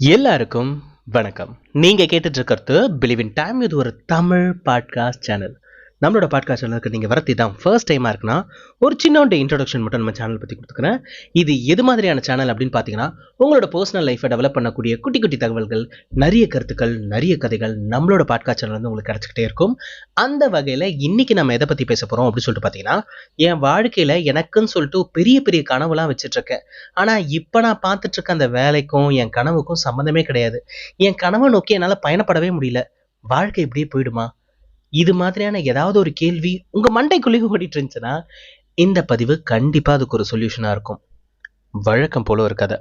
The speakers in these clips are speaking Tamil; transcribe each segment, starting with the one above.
எல்லாருக்கும் வணக்கம். நீங்கள் கேட்டுட்ருக்கிறது பிலிவின் டைம். இது ஒரு தமிழ் பாட்காஸ்ட் சேனல் நம்மளோட பாட்காஸ்ட் சேனலுக்கு நீங்கள் வரத்தி தான் ஃபர்ஸ்ட் டைமாக இருக்குன்னா ஒரு சின்னோண்டு இன்ட்ரடக்ஷன் மட்டும் நம்ம சேனல் பற்றி கொடுத்துக்கிறேன். இது எது மாதிரியான சேனல் அப்படின்னு பார்த்தீங்கன்னா உங்களோட பர்சனல் லைஃப்பை டெவலப் பண்ணக்கூடிய குட்டி குட்டி தகவல்கள் நிறைய கருத்துக்கள் நிறைய கதைகள் நம்மளோட பாட்காஸ்ட் சேனல் வந்து உங்களுக்கு கிடச்சிக்கிட்டே இருக்கும். அந்த வகையில் இன்னைக்கு நம்ம எதை பற்றி பேச போகிறோம் அப்படின்னு சொல்லிட்டு பார்த்தீங்கன்னா என் வாழ்க்கையில் எனக்குன்னு சொல்லிட்டு பெரிய பெரிய கனவுலாம் வச்சுட்ருக்கேன். ஆனால் இப்போ நான் பார்த்துட்ருக்க அந்த வேலைக்கும் என் கனவுக்கும் சம்மந்தமே கிடையாது. என் கனவை நோக்கி என்னால் பயணப்படவே முடியல. வாழ்க்கை இப்படியே போயிடுமா? இது மாதிரியான ஏதாவது ஒரு கேள்வி உங்கள் மண்டைக்குள்ளே ஓடிட்டு இருந்துச்சுன்னா இந்த பதிவு கண்டிப்பாக அதுக்கு ஒரு சொல்யூஷனாக இருக்கும். வழக்கம் போல் ஒரு கதை.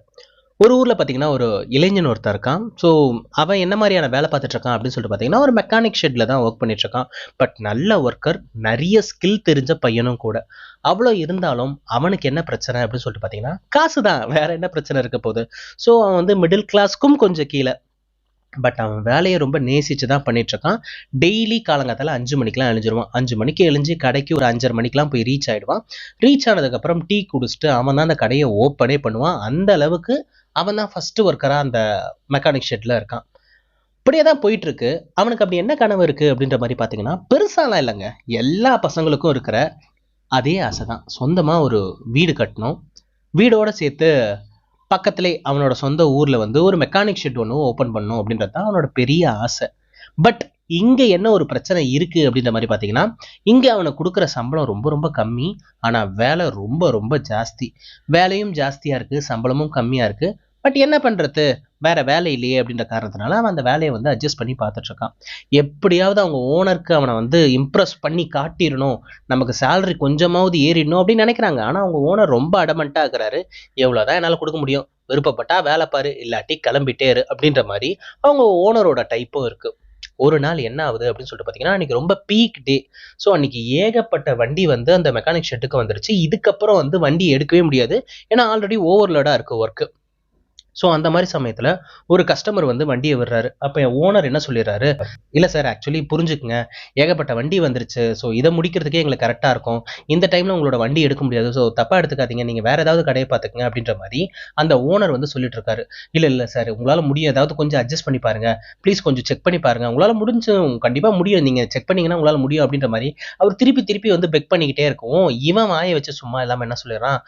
ஒரு ஊரில் பார்த்தீங்கன்னா ஒரு இளைஞன் ஒருத்தர் இருக்கான். ஸோ அவன் என்ன மாதிரியான வேலை பார்த்துட்ருக்கான் அப்படின்னு சொல்லிட்டு பார்த்தீங்கன்னா ஒரு மெக்கானிக் ஷெட்டில் தான் ஒர்க் பண்ணிட்டுருக்கான் பட் நல்ல ஒர்க்கர் நிறைய ஸ்கில் தெரிஞ்ச பையனும் கூட. அவ்வளோ இருந்தாலும் அவனுக்கு என்ன பிரச்சனை அப்படின்னு சொல்லிட்டு பார்த்தீங்கன்னா காசு தான் வேற என்ன பிரச்சனை இருக்க போகுது? ஸோ அவன் வந்து மிடில் கிளாஸ்க்கும் கொஞ்சம் கீழே. பட் அவன் வேலையை ரொம்ப நேசித்து தான் பண்ணிகிட்ருக்கான் டெய்லி காலங்கத்தில் அஞ்சு மணிக்கெலாம் எழுஞ்சிருவான். அஞ்சு மணிக்கு எழுஞ்சு கடைக்கு ஒரு அஞ்சரை மணிக்கெலாம் போய் ரீச் ஆகிடுவான் ரீச் ஆனதுக்கப்புறம் டீ குடிச்சிட்டு அவன் தான் அந்த கடையை ஓப்பனே பண்ணுவான். அந்த அளவுக்கு அவன் தான் ஃபஸ்ட்டு ஒர்க்கராக அந்த மெக்கானிக் ஷெட்டில் இருக்கான். இப்படியே தான் போயிட்டுருக்கு. அவனுக்கு அப்படி என்ன கனவு இருக்குது அப்படின்ற மாதிரி பார்த்தீங்கன்னா பெருசாலாம் இல்லைங்க. எல்லா பசங்களுக்கும் இருக்கிற அதே ஆசை தான் சொந்தமாக ஒரு வீடு கட்டணும். வீடோடு சேர்த்து பக்கத்திலே அவனோட சொந்த ஊரில் வந்து ஒரு மெக்கானிக் ஷெட் ஒன்று ஓப்பன் பண்ணும் அப்படின்றது தான் அவனோட பெரிய ஆசை. பட் இங்கே என்ன ஒரு பிரச்சனை இருக்குது அப்படின்ற மாதிரி பார்த்தீங்கன்னா இங்கே அவனை கொடுக்குற சம்பளம் ரொம்ப ரொம்ப கம்மி. ஆனால் வேலை ரொம்ப ரொம்ப ஜாஸ்தி. வேலையும் ஜாஸ்தியாக இருக்குது சம்பளமும் கம்மியாக இருக்குது பட் என்ன பண்ணுறது வேற வேலை இல்லையே அப்படின்ற காரணத்தினால அவன் அந்த வேலையை வந்து அட்ஜஸ்ட் பண்ணி பார்த்துட்ருக்கான். எப்படியாவது அவங்க ஓனருக்கு அவனை வந்து இம்ப்ரெஸ் பண்ணி காட்டிடணும். நமக்கு சேலரி கொஞ்சமாவது ஏறிடணும் அப்படின்னு நினைக்கிறாங்க. ஆனால் அவங்க ஓனர் ரொம்ப அடமெண்ட்டாக இருக்கிறாரு. எவ்வளோதான் என்னால் கொடுக்க முடியும்? விருப்பப்பட்டா வேலை பாரு இல்லாட்டி கிளம்பிட்டே இரு அப்படின்ற மாதிரி அவங்க ஓனரோட டைப்பும் இருக்குது ஒரு நாள் என்ன ஆகுது அப்படின்னு சொல்லிட்டு பார்த்தீங்கன்னா அன்னைக்கு ரொம்ப பீக் டே ஸோ அன்னைக்கு ஏகப்பட்ட வண்டி வந்து அந்த மெக்கானிக் ஷெட்டுக்கு வந்துருச்சு. இதுக்கப்புறம் வந்து வண்டி எடுக்கவே முடியாது. ஏன்னா ஆல்ரெடி ஓவர்லோடாக இருக்குது ஒர்க்கு ஸோ அந்த மாதிரி சமயத்தில் ஒரு கஸ்டமர் வந்து வண்டியை விடுறாரு. அப்போ என் ஓனர் என்ன சொல்லிடுறாரு? இல்லை சார் ஆக்சுவலி புரிஞ்சுக்குங்க. ஏகப்பட்ட வண்டி வந்துருச்சு. ஸோ இதை முடிக்கிறதுக்கே எங்களுக்கு கரெக்டாக இருக்கும். இந்த டைமில் உங்களோட வண்டி எடுக்க முடியாது. ஸோ தப்பாக எடுத்துக்காதீங்க. நீங்கள் வேறு ஏதாவது கடையை பார்த்துக்குங்க. அப்படின்ற மாதிரி அந்த ஓனர் வந்து சொல்லிட்டு இருக்காரு இல்லை இல்லை சார் உங்களால் முடியும் ஏதாவது கொஞ்சம் அட்ஜஸ்ட் பண்ணி பாருங்க. ப்ளீஸ் கொஞ்சம் செக் பண்ணி பாருங்க. உங்களால் முடிஞ்சு கண்டிப்பாக முடியும். நீங்கள் செக் பண்ணீங்கன்னா உங்களால் முடியும். அப்படின்ற மாதிரி அவர் திருப்பி திருப்பி வந்து பெக் பண்ணிக்கிட்டே இருக்கும். இவன் வாயை வச்சு சும்மா இல்லாமல் என்ன சொல்லிடுறான்?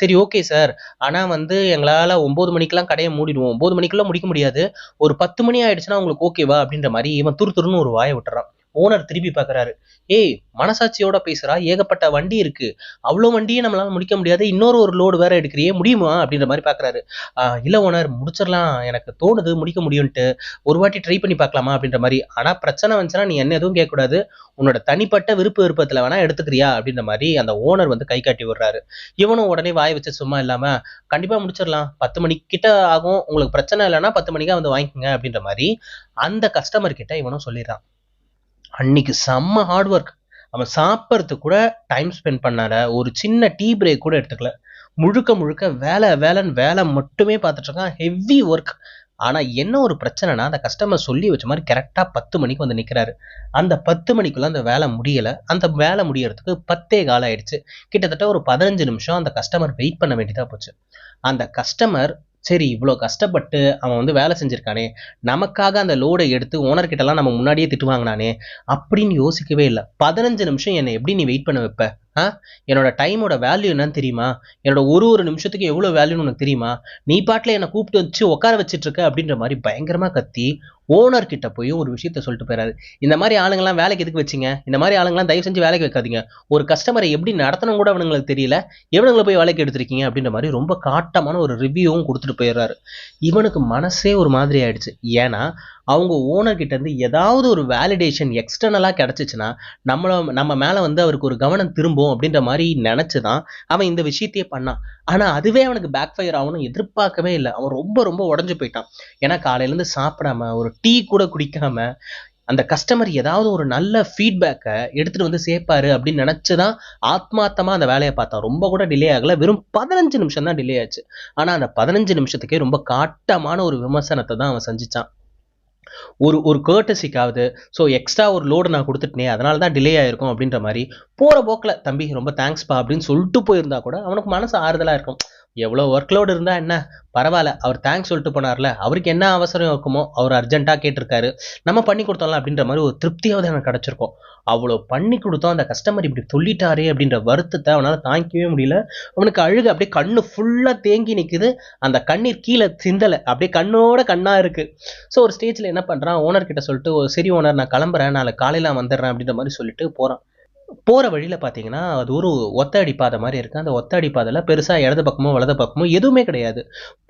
சரி ஓகே சார் ஆனால் வந்து எங்களால் ஒம்பது மணிக்கெல்லாம் கடையை மூடிடுவோம். ஒம்பது மணிக்குள்ள முடிக்க முடியாது. ஒரு பத்து மணி ஆயிடுச்சுன்னா உங்களுக்கு ஓகேவா அப்படின்ற மாதிரி இவன் துரு துருன்னு ஒரு வாயை விட்டுறான். ஓனர் திருப்பி பார்க்குறாரு. ஏய் மனசாட்சியோட பேசுகிறா ஏகப்பட்ட வண்டி இருக்குது அவ்வளோ வண்டியை நம்மளால் முடிக்க முடியாது. இன்னொரு ஒரு லோடு வேற எடுக்கிறியே முடியுமா? அப்படின்ற மாதிரி பார்க்குறாரு. இல்லை ஓனர் முடிச்சிடலாம். எனக்கு தோணுது முடிக்க முடியும்ன்ட்டு. ஒரு வாட்டி ட்ரை பண்ணி பார்க்கலாமா? அப்படின்ற மாதிரி. ஆனால் பிரச்சனை வந்துச்சுன்னா நீ என்ன எதுவும் கேட்கக்கூடாது. உன்னோட தனிப்பட்ட விருப்ப விருப்பத்தில் வேணால் எடுத்துக்கிறியா? அப்படின்ற மாதிரி அந்த ஓனர் வந்து கை காட்டி விடுறாரு. இவனும் உடனே வாய் வச்சு சும்மா இல்லாமல் கண்டிப்பாக முடிச்சிடலாம். பத்து மணிக்கிட்ட ஆகும். உங்களுக்கு பிரச்சனை இல்லைன்னா பத்து மணிக்கா வந்து வாங்கிக்கோங்க. அப்படின்ற மாதிரி அந்த கஸ்டமர் கிட்ட இவனும் சொல்லிடுறான். அன்னைக்கு செம்ம ஹார்ட் ஒர்க் அவன் சாப்பிட்றதுக்கு கூட டைம் ஸ்பெண்ட் பண்ணால ஒரு சின்ன டீ பிரேக் கூட எடுத்துக்கல. முழுக்க முழுக்க வேலை வேலைன்னு வேலை மட்டுமே பார்த்துட்டு இருக்கான். ஹெவி ஒர்க் ஆனால் என்ன ஒரு பிரச்சனைனா அந்த கஸ்டமர் சொல்லி வச்ச மாதிரி கரெக்டாக பத்து மணிக்கு வந்து நிற்கிறாரு அந்த பத்து மணிக்குள்ளே அந்த வேலை முடியலை. அந்த வேலை முடியறதுக்கு பத்தே காலம் ஆயிடுச்சு. கிட்டத்தட்ட ஒரு பதினஞ்சு நிமிஷம் அந்த கஸ்டமர் வெயிட் பண்ண வேண்டியதாக போச்சு. அந்த கஸ்டமர் சரி இவ்வளோ கஷ்டப்பட்டு அவன் வந்து வேலை செஞ்சுருக்கானே நமக்காக அந்த லோடை எடுத்து ஓனர்கிட்டலாம் நம்ம முன்னாடியே திட்டு வாங்கினானே அப்படின்னு யோசிக்கவே இல்லை. பதினஞ்சு நிமிஷம் என்னை எப்படி நீ வெயிட் பண்ண வைப்ப? ஆ? என்னோட டைமோட வேல்யூ என்னன்னு தெரியுமா? என்னோட ஒரு ஒரு நிமிஷத்துக்கு எவ்வளோ வேல்யூன்னு உனக்கு தெரியுமா? நீ பாட்டில் என்னை கூப்பிட்டு வச்சு உட்கார வச்சிட்டு இருக்க அப்படின்ற மாதிரி பயங்கரமாக கத்தி ஓனர் கிட்ட போய் ஒரு விஷயத்த சொல்லிட்டு போயிறாரு. இந்த மாதிரி ஆளுங்கெல்லாம் வேலைக்கு எதுக்கு வச்சீங்க? இந்த மாதிரி ஆளுங்கெல்லாம் தயவு செஞ்சு வேலைக்கு வைக்காதீங்க. ஒரு கஸ்டமரை எப்படி நடத்தணும் கூட அவனுங்களுக்கு தெரியல. எவனுங்களை போய் வேலைக்கு எடுத்திருக்கீங்க? அப்படின்ற மாதிரி ரொம்ப காட்டமான ஒரு ரிவ்யூவும் கொடுத்துட்டு போயிடுறாரு இவனுக்கு மனசே ஒரு மாதிரி ஆயிடுச்சு. ஏன்னா அவங்க ஓனர் கிட்ட இருந்து ஏதாவது ஒரு வேலிடேஷன் எக்ஸ்டர்னலாக கிடச்சிச்சுன்னா நம்மள நம்ம மேலே வந்து அவருக்கு ஒரு கவனம் திரும்பும் அப்படின்ற மாதிரி நினச்சி தான் அவன் இந்த விஷயத்தையே பண்ணான். ஆனால் அதுவே அவனுக்கு பேக் ஃபயர் ஆகணும் எதிர்பார்க்கவே இல்லை. அவன் ரொம்ப ரொம்ப உடஞ்சு போயிட்டான். ஏன்னா காலையிலேருந்து சாப்பிடாம ஒரு டீ கூட குடிக்காம அந்த கஸ்டமர் ஏதாவது ஒரு நல்ல ஃபீட்பேக்கை எடுத்துகிட்டு வந்து சேர்ப்பாரு அப்படின்னு நினச்சி தான் ஆத்மார்த்தமாக அந்த வேலையை பார்த்தான். ரொம்ப கூட டிலே ஆகலை. வெறும் பதினஞ்சு நிமிஷம் தான் டிலே ஆச்சு. ஆனால் அந்த பதினஞ்சு நிமிஷத்துக்கே ரொம்ப காட்டமான ஒரு விமர்சனத்தை தான் அவன் சந்திச்சான். ஒரு ஒரு கேர்டசிக்காவது ஸோ எக்ஸ்ட்ரா ஒரு லோடு நான் கொடுத்துட்டேனே அதனால தான் டிலே ஆயிருக்கும் அப்படின்ற மாதிரி போகிற போக்கில் தம்பி ரொம்ப தேங்க்ஸ்ப்பா அப்படின்னு சொல்லிட்டு போயிருந்தா கூட அவனுக்கு மனசு ஆறுதலாக இருக்கும். எவ்வளோ ஒர்க் லோடு இருந்தால் என்ன? பரவாயில்ல அவர் தேங்க்ஸ் சொல்லிட்டு போனார்ல. அவருக்கு என்ன அவசரம் இருக்குமோ அவர் அர்ஜென்ட்டாக கேட்டிருக்காரு. நம்ம பண்ணி கொடுத்தோம்ல அப்படின்ற மாதிரி ஒரு திருப்தியாவது எனக்கு கிடச்சிருக்கும். அவ்வளோ பண்ணி கொடுத்தோம் அந்த கஸ்டமர் இப்படி சொல்லிட்டாரே அப்படின்ற வருத்தத்தை அவனால் தாங்கிக்கவே முடியல. அவனுக்கு அழுகு அப்படியே கண்ணு ஃபுல்லாக தேங்கி நிற்குது அந்த கண்ணீர் கீழே சிந்தலை. அப்படியே கண்ணோட கண்ணாக இருக்குது ஸோ ஒரு ஸ்டேஜில் என்ன பண்ணுறான் ஓனர் கிட்ட சொல்லிட்டு சரி ஓனர் நான் கிளம்புறேன். நாளை காலையில் வந்துடுறேன். அப்படின்ற மாதிரி சொல்லிட்டு போகிறான் போகிற வழியில் பார்த்தீங்கன்னா அது ஒரு ஒத்தடி பாதை மாதிரி இருக்குது அந்த ஒத்தடி பாதையில் பெருசாக இடது பக்கமோ வலது பக்கமோ எதுவுமே கிடையாது.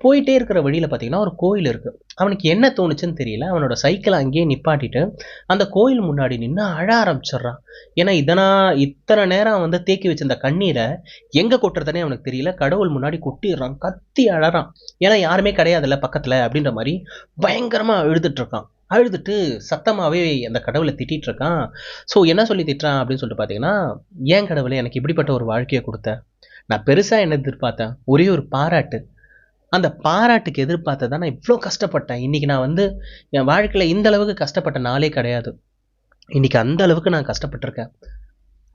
போயிட்டே இருக்கிற வழியில் பார்த்தீங்கன்னா ஒரு கோயில் இருக்குது அவனுக்கு என்ன தோணுச்சுன்னு தெரியல. அவனோட சைக்கிளை அங்கேயே நிப்பாட்டிட்டு அந்த கோயில் முன்னாடி நின்று அழ ஆரம்பிச்சிடுறான். ஏன்னா இதனா இத்தனை நேரம் வந்து தேக்கி வச்சிருந்த கண்ணீரை எங்கே கொட்டுறதுனே அவனுக்கு தெரியல. கடவுள் முன்னாடி கொட்டிடுறான். கத்தி அழறான். ஏன்னா யாருமே கிடையாதுல்ல பக்கத்தில் அப்படின்ற மாதிரி பயங்கரமாக எழுதுட்டுருக்கான் அழுதுட்டு சத்தமாகவே அந்த கடவுளை திட்டிகிட்ருக்கான் இருக்கான் ஸோ என்ன சொல்லி திட்டுறான் அப்படின்னு சொல்லிட்டு பார்த்தீங்கன்னா ஏன் கடவுளை எனக்கு இப்படிப்பட்ட ஒரு வாழ்க்கையை கொடுத்த? நான் பெருசாக என்ன எதிர்பார்த்தேன்? ஒரே ஒரு பாராட்டு. அந்த பாராட்டுக்கு எதிர்பார்த்து நான் இவ்வளோ கஷ்டப்பட்டேன். இன்னைக்கு நான் வந்து என் வாழ்க்கையில் இந்த அளவுக்கு கஷ்டப்பட்ட நாளே கிடையாது. இன்றைக்கி அந்த அளவுக்கு நான் கஷ்டப்பட்டிருக்கேன்.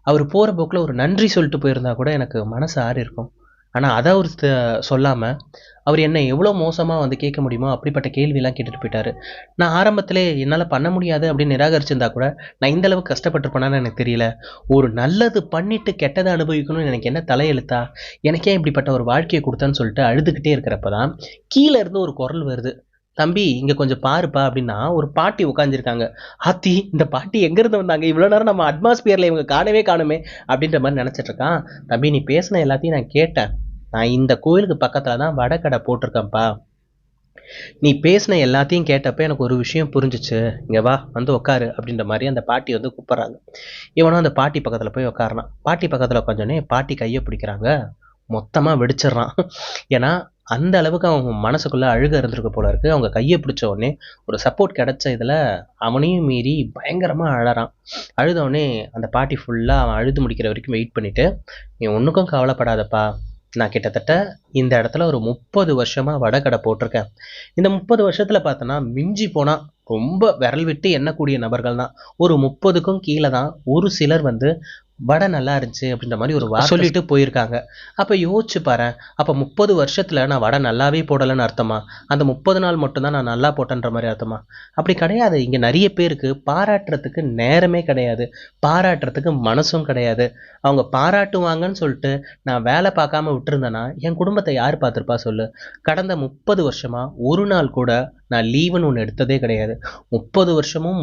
அவர் போகிற போக்கில் ஒரு நன்றி சொல்லிட்டு போயிருந்தா கூட எனக்கு மனசு ஆறி இருக்கும் ஆனால் அதை அவர் சொல்லாமல் அவர் என்ன எவ்வளோ மோசமாக வந்து கேட்க முடியுமோ அப்படிப்பட்ட கேள்வியெல்லாம் கேட்டுட்டு போயிட்டாரு. நான் ஆரம்பத்திலே என்னால் பண்ண முடியாது அப்படின்னு நிராகரிச்சிருந்தா கூட நான் இந்த அளவுக்கு கஷ்டப்பட்டிருப்பேனான்னு எனக்கு தெரியல. ஒரு நல்லது பண்ணிட்டு கெட்டதை அனுபவிக்கணும்னு எனக்கு என்ன தலையெழுத்தா? எனக்கே இப்படிப்பட்ட ஒரு வாழ்க்கையை கொடுத்தான்னு சொல்லிட்டு அழுதுகிட்டே இருக்கிறப்ப தான் கீழே இருந்து ஒரு குரல் வருது. தம்பி இங்கே கொஞ்சம் பாருப்பா அப்படின்னா ஒரு பாட்டி உட்காந்துருக்காங்க ஆத்தி இந்த பாட்டி எங்கேருந்து வந்தாங்க? இவ்வளோ நேரம் நம்ம அட்மாஸ்பியரில் இவங்க காணவே காணுமே அப்படின்ற மாதிரி நினச்சிட்ருக்கான் தம்பி நீ பேசின எல்லாத்தையும் நான் கேட்டேன். நான் இந்த கோயிலுக்கு பக்கத்தில் தான் வடக்கடை போட்டிருக்கேன்ப்பா. நீ பேசின எல்லாத்தையும் கேட்டப்ப எனக்கு ஒரு விஷயம் புரிஞ்சுச்சு. இங்கே வா வந்து உட்காரு அப்படின்ற மாதிரி அந்த பாட்டி வந்து கூப்பிட்றாங்க. இவனும் அந்த பாட்டி பக்கத்தில் போய் உட்காரனான் பாட்டி பக்கத்தில் உட்காந்தோடனே பாட்டி கையை பிடிக்கிறாங்க. மொத்தமாக வெடிச்சிடுறான். ஏன்னா அந்த அளவுக்கு அவன் மனசுக்குள்ளே அழுக இருந்திருக்க போல இருக்குது அவங்க கையை பிடிச்ச உடனே ஒரு சப்போர்ட் கிடைச்ச இதில் அவனையும் மீறி பயங்கரமாக அழறான். அழுத உடனே அந்த பாட்டி ஃபுல்லாக அவன் அழுது முடிக்கிற வரைக்கும் வெயிட் பண்ணிவிட்டு நீ ஒன்றுக்கும் கவலைப்படாதப்பா. நான் கிட்டத்தட்ட இந்த இடத்துல ஒரு முப்பது வருஷமாக வடகடை போட்டிருக்கேன். இந்த முப்பது வருஷத்தில் பார்த்தோன்னா மிஞ்சி போனால் ரொம்ப விரல் விட்டு எண்ணக்கூடிய நபர்கள் தான் ஒரு முப்பதுக்கும் கீழே தான் ஒரு சிலர் வந்து வடை நல்லா இருந்துச்சு அப்படின்ற மாதிரி ஒரு வார்த்தை சொல்லிட்டு போயிருக்காங்க. அப்போ யோசிச்சு பாரு அப்போ முப்பது வருஷத்தில் நான் வடை நல்லாவே போடலைன்னு அர்த்தமா? அந்த முப்பது நாள் மட்டும்தான் நான் நல்லா போட்டேன்ற மாதிரி அர்த்தமா? அப்படி கிடையாது. இங்கே நிறைய பேருக்கு பாராட்டுறதுக்கு நேரமே கிடையாது. பாராட்டுறதுக்கு மனசும் கிடையாது. அவங்க பாராட்டுவாங்கன்னு சொல்லிட்டு நான் வேலை பார்க்காம விட்டுருந்தேன்னா என் குடும்பத்தை யார் பார்த்துருப்பா சொல்லு? கடந்த முப்பது வருஷமா ஒரு நாள் கூட நான் லீவுன்னு ஒன்று எடுத்ததே கிடையாது. முப்பது வருஷமும்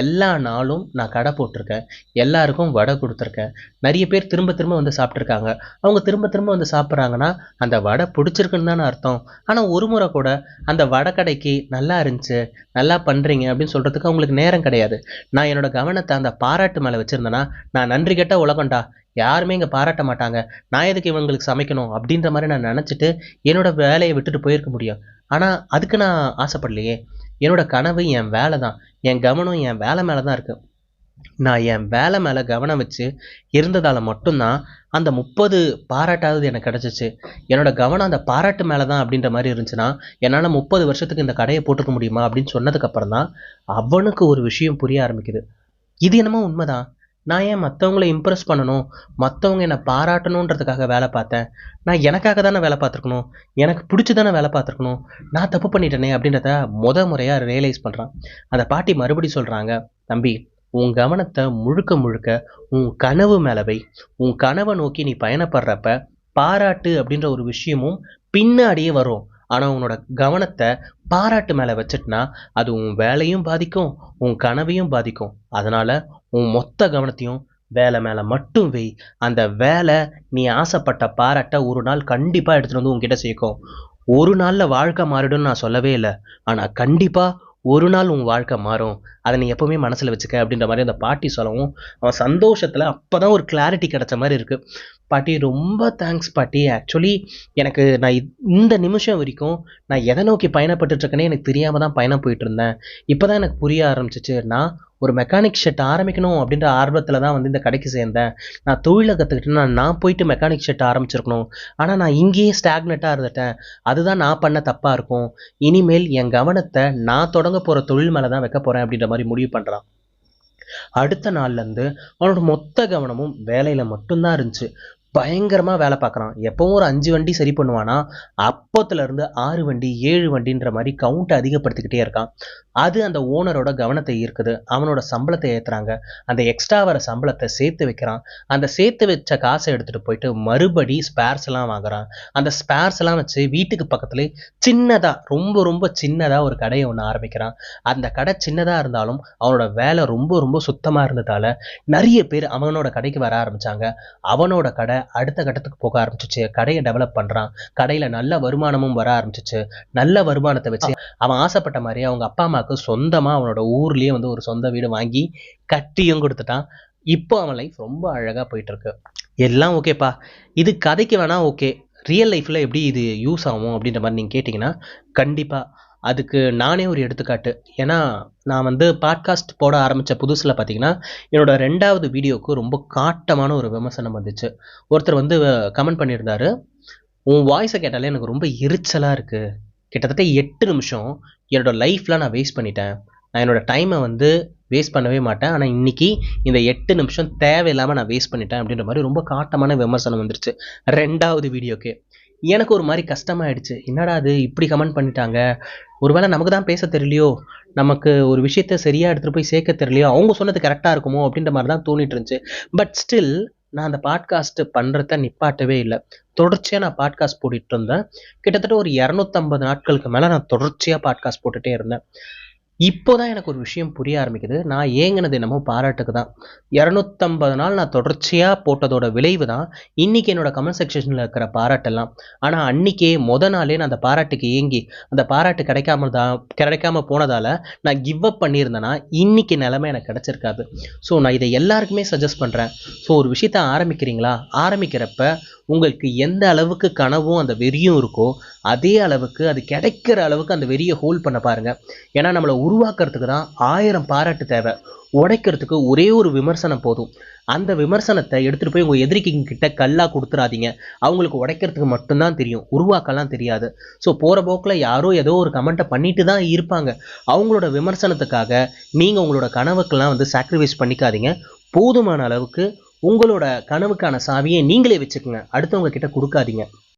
எல்லா நாளும் நான் கடை போட்டிருக்கேன். எல்லாருக்கும் வடை கொடுத்துருக்கேன். நிறைய பேர் திரும்ப திரும்ப வந்து சாப்பிட்ருக்காங்க அவங்க திரும்ப திரும்ப வந்து சாப்பிட்றாங்கன்னா அந்த வடை பிடிச்சிருக்குன்னு தானே அர்த்தம். ஆனால் ஒரு முறை கூட அந்த வடை கடைக்கு நல்லா இருந்துச்சு நல்லா பண்ணுறீங்க அப்படின்னு சொல்கிறதுக்கு அவங்களுக்கு நேரம் கிடையாது. நான் என்னோட கவனத்தை அந்த பாராட்டு மேலே வச்சுருந்தேன்னா நான் நன்றி கெட்ட உலகம்டா. யாருமே இங்கே பாராட்ட மாட்டாங்க. நான் எதுக்கு இவங்களுக்கு சமைக்கணும் அப்படின்ற மாதிரி நான் நினச்சிட்டு என்னோட வேலையை விட்டுட்டு போயிருக்க முடியும். ஆனால் அதுக்கு நான் ஆசைப்படலையே. என்னோட கனவு என் வேலை தான். என் கவனம் என் வேலை மேலே தான் இருக்குது நான் என் வேலை மேலே கவனம் வச்சு இருந்ததால் மட்டும்தான் அந்த முப்பது பாராட்டாவது எனக்கு கிடச்சிச்சு. என்னோட கவனம் அந்த பாராட்டு மேலே தான் அப்படின்ற மாதிரி இருந்துச்சுன்னா என்னால் முப்பது வருஷத்துக்கு இந்த கடையை போட்டுக்க முடியுமா அப்படின்னு சொன்னதுக்கப்புறம் தான் அவனுக்கு ஒரு விஷயம் புரிய ஆரம்பிக்குது. இது என்னமோ உண்மைதான். நான் ஏன் மற்றவங்கள இம்ப்ரெஸ் பண்ணணும்? மற்றவங்க என்னை பாராட்டணுன்றதுக்காக வேலை பார்த்தேன். நான் எனக்காக தானே வேலை பார்த்துருக்கணும்? எனக்கு பிடிச்சி தானே வேலை பார்த்துருக்கணும்? நான் தப்பு பண்ணிட்டேனே அப்படின்றத முத முறையாக ரியலைஸ் பண்ணுறான் அந்த பாட்டி மறுபடி சொல்கிறாங்க தம்பி உன் கவனத்தை முழுக்க முழுக்க உன் கனவு மேலே வை. உன் கனவை நோக்கி நீ பயணப்படுறப்ப பாராட்டு அப்படின்ற ஒரு விஷயமும் பின்னாடியே வரும். ஆனால் உன்னோட கவனத்தை பாராட்டு மேலே வச்சிட்டுனா அது உன் வேலையும் பாதிக்கும் உன் கனவையும் பாதிக்கும். அதனால் உன் மொத்த கவனத்தையும் வேலை மேலே மட்டும் வை. அந்த வேலை நீ ஆசைப்பட்ட பாராட்டை ஒரு நாள் கண்டிப்பாக எடுத்துகிட்டு வந்து உங்ககிட்ட சேர்க்கும். ஒரு நாளில் வாழ்க்கை மாறிடும்னு நான் சொல்லவே இல்லை. ஆனால் கண்டிப்பாக ஒரு நாள் உன் வாழ்க்கை மாறும். அதை நீ எப்போவுமே மனசில் வச்சுக்க அப்படின்ற மாதிரி அந்த பாட்டி சொல்லவும் அவன் சந்தோஷத்தில் அப்போ தான் ஒரு கிளாரிட்டி கிடச்ச மாதிரி இருக்குது பாட்டி ரொம்ப தேங்க்ஸ் பாட்டி. ஆக்சுவலி எனக்கு நான் இந்த நிமிஷம் வரைக்கும் நான் எதை நோக்கி பயணப்பட்டுருக்கேனே எனக்கு தெரியாமல் தான் பயணம் போயிட்டுருந்தேன் இப்போ தான் எனக்கு புரிய ஆரம்பிச்சிச்சு நான் ஒரு மெக்கானிக் ஷெட் ஆரம்பிக்கணும் அப்படின்ற ஆர்வத்தில் தான் வந்து இந்த கடைக்கு சேர்ந்தேன். நான் தொழிலை கற்றுக்கிட்டு நான் நான் போயிட்டு மெக்கானிக் ஷெட் ஆரம்பிச்சிருக்கணும். ஆனால் நான் இங்கேயே ஸ்டாக்னட்டாக இருந்துட்டேன். அதுதான் நான் பண்ண தப்பாக இருக்கும். இனிமேல் என் கவனத்தை நான் தொடங்க போகிற தொழில் மேலே தான் வைக்க போகிறேன் அப்படின்ற மாதிரி முடிவு பண்ணுறான் அடுத்த நாள்லேருந்து அவனோட மொத்த கவனமும் வேலையில் மட்டும்தான் இருந்துச்சு. பயங்கரமாக வேலை பார்க்குறான். எப்பவும் ஒரு அஞ்சு வண்டி சரி பண்ணுவானா? அப்போத்துலேருந்து ஆறு வண்டி ஏழு வண்டின்ற மாதிரி கவுண்ட்டை அதிகப்படுத்திக்கிட்டே இருக்கான். அது அந்த ஓனரோட கவனத்தை ஈர்க்குது. அவனோட சம்பளத்தை ஏற்றுறாங்க அந்த எக்ஸ்ட்ரா வர சம்பளத்தை சேர்த்து வைக்கிறான். அந்த சேர்த்து வச்ச காசை எடுத்துகிட்டு போயிட்டு மறுபடி ஸ்பேர்ஸ் எல்லாம் வாங்குறான். அந்த ஸ்பேர்ஸ் எல்லாம் வச்சு வீட்டுக்கு பக்கத்துலேயே சின்னதாக ரொம்ப ரொம்ப சின்னதாக ஒரு கடையை ஒன்று ஆரம்பிக்கிறான். அந்த கடை சின்னதாக இருந்தாலும் அவனோட வேலை ரொம்ப ரொம்ப சுத்தமாக இருந்ததால் நிறைய பேர் அவனோட கடைக்கு வர ஆரம்பித்தாங்க அவனோட கடை அடுத்த கட்டத்துக்கு போக ஆரம்பிச்சிச்சு. கடையை டெவலப் பண்ணுறான் கடையில் நல்ல வருமானமும் வர ஆரம்பிச்சிச்சு. நல்ல வருமானத்தை வச்சு அவன் ஆசைப்பட்ட மாதிரி அவங்க அப்பா அம்மாவுக்கு சொந்தமாக அவனோட ஊர்லேயே வந்து ஒரு சொந்த வீடு வாங்கி கட்டியும் கொடுத்துட்டான். இப்போ அவன் லைஃப் ரொம்ப அழகாக போயிட்டுருக்கு. எல்லாம் ஓகேப்பா இது கதைக்கு வேணால் ஓகே ரியல் லைஃப்பில் எப்படி இது யூஸ் ஆகும் அப்படின்ற மாதிரி நீங்கள் கேட்டிங்கன்னா கண்டிப்பாக அதுக்கு நானே ஒரு எடுத்துக்காட்டு. ஏன்னா நான் வந்து பாட்காஸ்ட் போட ஆரம்பித்த புதுசில் பார்த்தீங்கன்னா என்னோடய ரெண்டாவது வீடியோவுக்கு ரொம்ப காட்டமான ஒரு விமர்சனம் வந்துச்சு. ஒருத்தர் வந்து கமெண்ட் பண்ணியிருந்தாரு. உன் வாய்ஸை கேட்டாலே எனக்கு ரொம்ப எரிச்சலாக இருக்குது கிட்டத்தட்ட எட்டு நிமிஷம் என்னோட லைஃப்பில் நான் வேஸ்ட் பண்ணிட்டேன். நான் என்னோட டைமை வந்து வேஸ்ட் பண்ணவே மாட்டேன். ஆனால் இன்னைக்கு இந்த எட்டு நிமிஷம் தேவையில்லாமல் நான் வேஸ்ட் பண்ணிட்டேன் அப்படின்ற மாதிரி ரொம்ப காட்டமான விமர்சனம் வந்துருச்சு. ரெண்டாவது வீடியோக்கு எனக்கு ஒரு மாதிரி கஷ்டமாயிடுச்சு. என்னடா அது இப்படி கமெண்ட் பண்ணிட்டாங்க. ஒருவேளை நமக்கு தான் பேச தெரியலையோ? நமக்கு ஒரு விஷயத்த சரியாக எடுத்துகிட்டு போய் சேர்க்க தெரியலையோ? அவங்க சொன்னது கரெக்டாக இருக்குமோ? அப்படின்ற மாதிரி தான் தோணிட்டு இருந்துச்சு. பட் ஸ்டில் நான் அந்த பாட்காஸ்ட்டு பண்ணுறத நிப்பாட்டவே இல்லை. தொடர்ச்சியாக நான் பாட்காஸ்ட் போட்டுட்டு இருந்தேன். கிட்டத்தட்ட ஒரு இரநூத்தம்பது நாட்களுக்கு மேலே நான் தொடர்ச்சியாக பாட்காஸ்ட் போட்டுகிட்டே இருந்தேன். இப்போ தான் எனக்கு ஒரு விஷயம் புரிய ஆரம்பிக்குது. நான் ஏங்கினது என்னமோ பாராட்டுக்கு தான். இரநூத்தம்பது நாள் நான் தொடர்ச்சியாக போட்டதோட விளைவு தான் இன்றைக்கி என்னோட கமெண்ட் செக்ஷனில் இருக்கிற பாராட்டெல்லாம். ஆனால் அன்றைக்கே மொத நாளே நான் அந்த பாராட்டுக்கு ஏங்கி அந்த பாராட்டு கிடைக்காம தான் கிடைக்காம போனதால் நான் கிவ் அப் பண்ணியிருந்தேன்னா இன்றைக்கி நிலமை எனக்கு கிடச்சிருக்காது. ஸோ நான் இதை எல்லாருக்குமே சஜஸ்ட் பண்ணுறேன் ஸோ ஒரு விஷயத்த ஆரம்பிக்கிறீங்களா? ஆரம்பிக்கிறப்ப உங்களுக்கு எந்த அளவுக்கு கனவும் அந்த வெறியும் இருக்கோ அதே அளவுக்கு அது கிடைக்கிற அளவுக்கு அந்த வெறியை ஹோல்ட் பண்ண பாருங்க. ஏன்னா நம்மளை உருவாக்குறதுக்கு தான் ஆயிரம் பாராட்டு தேவை. உடைக்கிறதுக்கு ஒரே ஒரு விமர்சனம் போதும். அந்த விமர்சனத்தை எடுத்துகிட்டு போய் உங்கள் எதிரிக்கு கிட்ட கல்லாக கொடுத்துறாதீங்க. அவங்களுக்கு உடைக்கிறதுக்கு மட்டும்தான் தெரியும். உருவாக்கலாம் தெரியாது. ஸோ போகிற போக்கில் யாரோ ஏதோ ஒரு கமெண்ட்டை பண்ணிட்டு தான் இருப்பாங்க. அவங்களோட விமர்சனத்துக்காக நீங்கள் உங்களோட கனவுக்கெல்லாம் வந்து சாக்ரிஃபைஸ் பண்ணிக்காதீங்க. போதுமான அளவுக்கு உங்களோட கனவுக்கான சாவியை நீங்களே வச்சுக்கோங்க. அடுத்தவங்க கிட்ட கொடுக்காதீங்க.